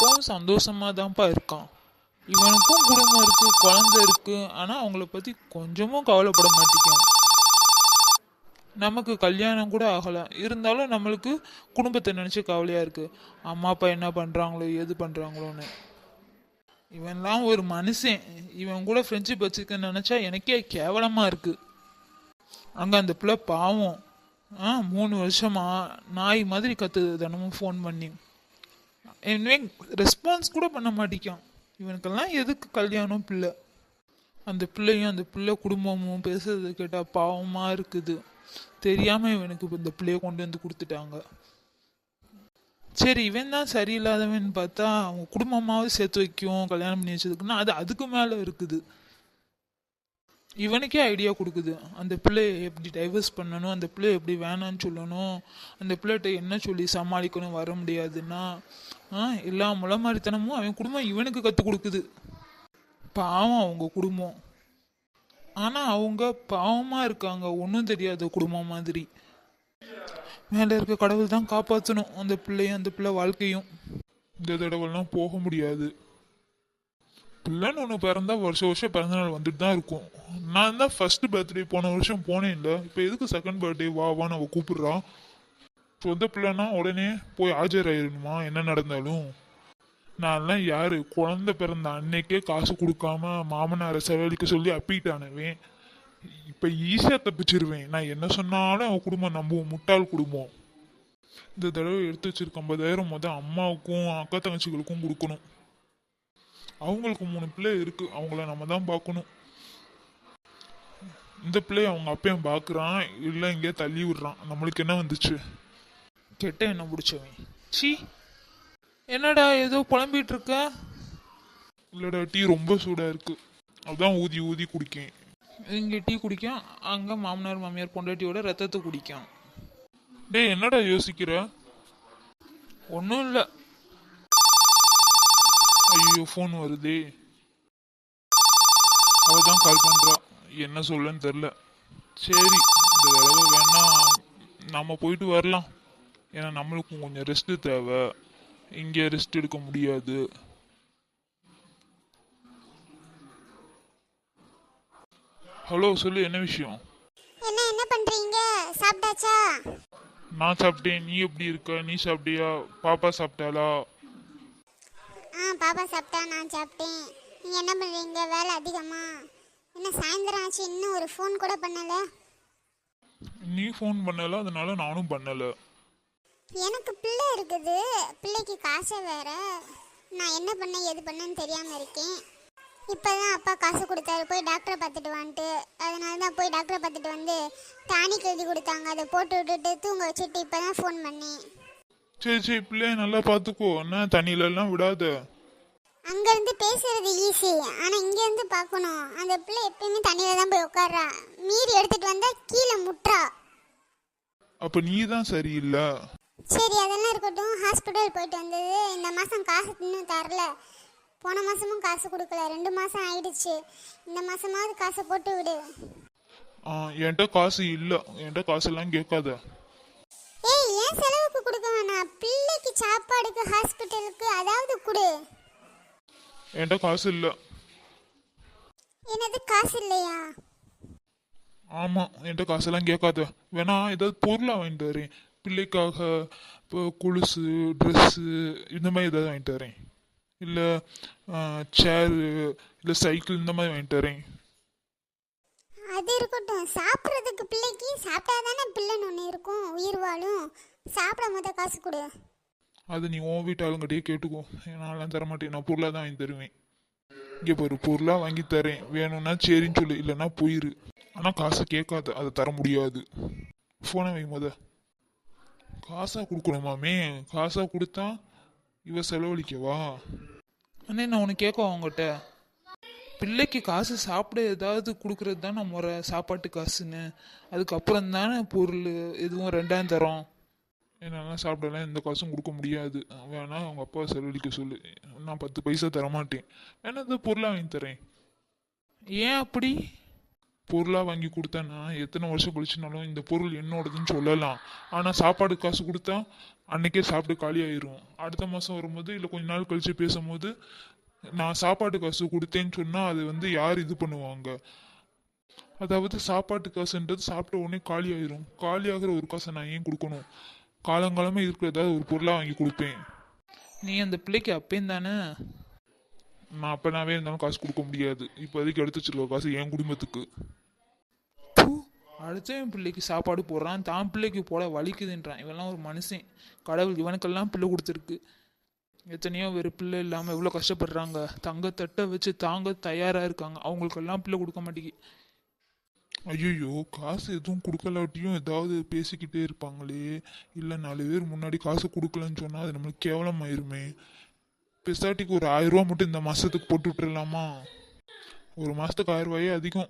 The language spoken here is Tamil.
அப்பவும் சந்தோஷமாக தான்ப்பா இருக்கான். இவனுக்கும் குடும்பம் இருக்குது குழந்தை இருக்குது ஆனால் அவங்கள பற்றி கொஞ்சமும் கவலைப்பட மாட்டேங்கான் நமக்கு கல்யாணம் கூட ஆகலாம் இருந்தாலும் நம்மளுக்கு குடும்பத்தை நினச்சி கவலையாக இருக்குது அம்மா அப்பா என்ன பண்ணுறாங்களோ எது பண்ணுறாங்களோன்னு இவன்லாம் ஒரு மனுஷன். இவன் கூட ஃப்ரெண்ட்ஷிப் வச்சுக்க நினச்சா எனக்கே கேவலமாக இருக்குது அங்கே அந்த பிள்ளை பாவம். ஆ மூணு வருஷமா நாய் மாதிரி கத்துது. தினமும் ஃபோன் பண்ணி. இனிமே ரெஸ்பான்ஸ் கூட பண்ண மாட்டேங்கான் இவனுக்கெல்லாம் எதுக்கு கல்யாணம் பிள்ளை? அந்த பிள்ளையும் அந்த பிள்ளை குடும்பமும் பேசுறது கேட்டால் பாவமாக இருக்குது. தெரியாமல் இவனுக்கு இந்த பிள்ளைய கொண்டு வந்து கொடுத்துட்டாங்க. சரி இவன் தான் சரியில்லாதவன் பார்த்தா அவங்க குடும்பமாவது சேர்த்து வைக்கும் கல்யாணம் பண்ணி வச்சதுக்குன்னா அது அதுக்கு மேலே இருக்குது. இவனுக்கே ஐடியா கொடுக்குது. அந்த பிள்ளையை எப்படி டைவர்ஸ் பண்ணணும் அந்த பிள்ளை எப்படி வேணான்னு சொல்லணும் அந்த பிள்ளைகிட்ட என்ன சொல்லி சமாளிக்கணும் வர முடியாதுன்னா எல்லா முளமாரித்தனமும் அவன் குடும்பம் இவனுக்கு கற்றுக் கொடுக்குது. பாவம் அவங்க குடும்பம். ஆனால் அவங்க பாவமாக இருக்காங்க. ஒன்றும் தெரியாத குடும்பம் மாதிரி. மேலே இருக்க கடவுள் தான் காப்பாற்றணும் அந்த பிள்ளையும் அந்த பிள்ளை வாழ்க்கையும். இந்த தடவைலாம் போக முடியாது. பிள்ளைன்னு ஒன்று பிறந்தா வருஷம் வருஷம் பிறந்த நாள் வந்துட்டு தான் இருக்கும். நான் தான் ஃபர்ஸ்ட் பர்த்டே போன வருஷம் போனேன் இல்லை இப்போ எதுக்கு செகண்ட் பர்த்டே வா வான்னு அவள் கூப்பிடுறான் சொந்த பிள்ளைனா உடனே போய் ஆஜராயிடணுமா என்ன நடந்தாலும். நான்லாம் யார்? குழந்தை பிறந்த அன்னைக்கே காசு கொடுக்காம மாமனாரை செலவழிக்க சொல்லி அப்பிட்டானவன் இப்போ ஈஸியாக தப்பிச்சிருவேன். நான் என்ன சொன்னாலும் அவன் குடும்பம் நம்புவோம். முட்டாள் குடும்பம். இந்த தடவை எடுத்து வச்சிருக்க ஐம்பதாயிரம் மொதல் அம்மாவுக்கும் அக்கா தங்கச்சிகளுக்கும் கொடுக்கணும். அவங்களுக்கு மூணு பிள்ளை இருக்கு. அவங்கள நம்ம தான் பார்க்கணும். இந்த பிள்ளைய அவங்க அப்பையும் பார்க்குறான்? இல்லை இங்கே தள்ளி விடுறான். நம்மளுக்கு என்ன வந்துச்சு? கெட்ட என்ன பிடிச்சவன். சி என்னடா ஏதோ புலம்பிட்டு இருக்க? இல்லடா டீ ரொம்ப சூடாக இருக்கு. அதான் ஊதி ஊதி குடிக்கேன். இங்கே டீ குடிக்கும். அங்கே மாமனார் மாமியார் பொண்டாட்டியோட ரத்தத்தை குடிக்கும். டேய் என்னடா யோசிக்கிற? ஒன்றும் இல்லை. ஐயோ ஃபோன் வருதே. அவ தான் கால் பண்றா. என்ன சொல்லன்னு தெரில சரி இந்த தடவை வேணா நம்ம போயிட்டு வரலாம். ஏன்னா நம்மளுக்கும் கொஞ்சம் ரெஸ்ட் தேவை. இங்கே ரெஸ்ட் எடுக்க முடியாது. ஹலோ சொல்லு என்ன விஷயம்? என்ன என்ன பண்றீங்க? சாப்பிட்டாச்சா? நான் சாப்பிட்டேன். நீ எப்படி இருக்க? நீ சாப்பிட்டியா? பாப்பா சாப்பிட்டாளா? ஆ பாப்பா சாப்பிட்டா நான் சாப்பிட்டேன். நீங்க என்ன பண்றீங்க? வேலை அதிகமா? என்ன சாயந்தரம் ஆச்சு? இன்னும் ஒரு ஃபோன் கூட பண்ணல. நீ ஃபோன் பண்ணல அதனால நானும் பண்ணல. எனக்கு பிள்ளை இருக்குது. பிள்ளைக்கு காசை வேற. நான் என்ன பண்ண எது பண்ணேன்னு தெரியாம இருக்கேன். இப்பதான் அப்பா காசு கொடுத்தாரு. போய் டாக்டரை பார்த்துட்டு வந்துட்டு அதனால தான் போய் டாக்டரை பார்த்துட்டு வந்து டானிக் எழுதி கொடுத்தாங்க. அதை போட்டு விட்டுட்டு தூங்க வச்சுட்டு இப்பதான் ஃபோன் பண்ணேன். சரி சரி பிள்ளைய நல்லா பார்த்துக்கோ. என்ன தண்ணியில எல்லாம் விடாத. அங்க இருந்து பேசுறது ஈஸி ஆனா இங்க இருந்து பார்க்கணும். அந்த பிள்ளை எப்பயுமே தண்ணியில தான் போய் உட்கார்றா. மீறி எடுத்துட்டு வந்தா கீழே முட்டுறா. அப்ப நீ தான் சரியில்லை. சரி அதெல்லாம் இருக்கட்டும். ஹாஸ்பிட்டல் போயிட்டு வந்தது. இந்த மாசம் காசு இன்னும் தரல. போன மாசமும் காசு கொடுக்கல. ரெண்டு மாசம் ஆயிடுச்சு. இந்த மாசமாவது காசை போட்டு விடு. என்கிட்ட காசு இல்லை. என்கிட்ட காசெல்லாம் கேட்காத. வேணாம் பிள்ளைக்கு சாப்பாடுக்கு ஹாஸ்பிட்டலுக்கு அதாவது கொடு. என்கிட்ட காசு இல்லை. என்னது காசு இல்லையா? ஆமாம் என்கிட்ட காசெல்லாம் கேட்காத. வேணா ஏதாவது பொருளாக வாங்கிட்டு வரேன். பிள்ளைக்காக இப்போ கொலுசு ட்ரெஸ்ஸு இந்த மாதிரி ஏதாவது வாங்கிட்டு வரேன். இல்லை சேரு இல்லை சைக்கிள் இந்த மாதிரி வாங்கிட்டு வரேன். அது இருக்கட்டும். சாப்பிட்றதுக்கு பிள்ளைக்கு சாப்பிட்டா தானே பிள்ளைன்னு ஒன்று இருக்கும். உயிர் வாழும். சாப்பிட முத காசு கொடு. அது நீ உன் வீட்டு ஆளுங்கிட்டயே கேட்டுக்கோ. நான்லாம் தர மாட்டேன். நான் பொருளாக தான் வாங்கி தருவேன். இங்கே பாரு பொருளாக வாங்கி தரேன். வேணும்னா சரின்னு சொல்லு இல்லைன்னா போயிரு. ஆனால் காசை கேட்காத. அதை தர முடியாது. ஃபோனை வை முத. காசாக கொடுக்கணுமாமே காசாக கொடுத்தா இவ செலவழிக்கவா? அண்ணே நான் உனக்கு கேட்க அவங்ககிட்ட பிள்ளைக்கு காசு சாப்பிட ஏதாவது கொடுக்கறது தான் முறை. சாப்பாட்டு காசுன்னு. அதுக்கப்புறம் தானே பொருள் எதுவும் ரெண்டாயிரம் தரோம். என்னால் சாப்பிடலாம் எந்த காசும் கொடுக்க முடியாது. வேணா அவங்க அப்பா செலவழிக்க சொல்லு. நான் பத்து பைசா தரமாட்டேன். வேணா இந்த பொருளை வாங்கி தரேன்? ஏன் அப்படி? பொருளாக வாங்கி கொடுத்தேன்னா எத்தனை வருஷம் கழிச்சுனாலும் இந்த பொருள் என்னோடதுன்னு சொல்லலாம். ஆனால் சாப்பாடு காசு கொடுத்தா அன்னைக்கே சாப்பிட்டு காலியாயிரும் அடுத்த மாதம் வரும்போது இல்லை கொஞ்ச நாள் கழிச்சு பேசும்போது நான் சாப்பாட்டு காசு கொடுத்தேன்னு சொன்னால் அது வந்து யார் இது பண்ணுவாங்க? அதாவது சாப்பாட்டு காசுன்றது சாப்பிட்ட உடனே காலி ஆயிரும். காலி ஆகிற ஒரு காசை நான் ஏன் கொடுக்கணும்? காலங்காலமாக இருக்கிற ஏதாவது ஒரு பொருளாக வாங்கி கொடுப்பேன். நீ அந்த பிள்ளைக்கு அப்பேன் தானே? நான் அப்பனாவே இருந்தாலும் காசு கொடுக்க முடியாது. இப்போதைக்கு எடுத்து வச்சிருக்க காசு என் குடும்பத்துக்கு. பூ, அடுத்தவன் பிள்ளைக்கு சாப்பாடு போடுறான் தான் பிள்ளைக்கு போட வலிக்குதுன்றான். இவெல்லாம் ஒரு மனுஷன். கடவுள் இவனுக்கெல்லாம் பிள்ளை கொடுத்துருக்கு. எத்தனையோ பேர் பிள்ளை இல்லாமல் எவ்வளோ கஷ்டப்படுறாங்க. தங்க தட்டை வச்சு தாங்க தயாராக இருக்காங்க. அவங்களுக்கெல்லாம் பிள்ளை கொடுக்க மாட்டேங்கி ஐயோ காசு எதுவும் கொடுக்கலாட்டியும் ஏதாவது பேசிக்கிட்டே இருப்பாங்களே. இல்லை நாலு பேர் முன்னாடி காசு கொடுக்கலன்னு சொன்னால் அது நம்மளுக்கு கேவலமாயிருமே. பெசாட்டிக்கு ஒரு ஆயிரம் ரூபா மட்டும் இந்த மாதத்துக்கு போட்டு விட்டுறலாமா? ஒரு மாதத்துக்கு ஆயிரம் ரூபாயே அதிகம்.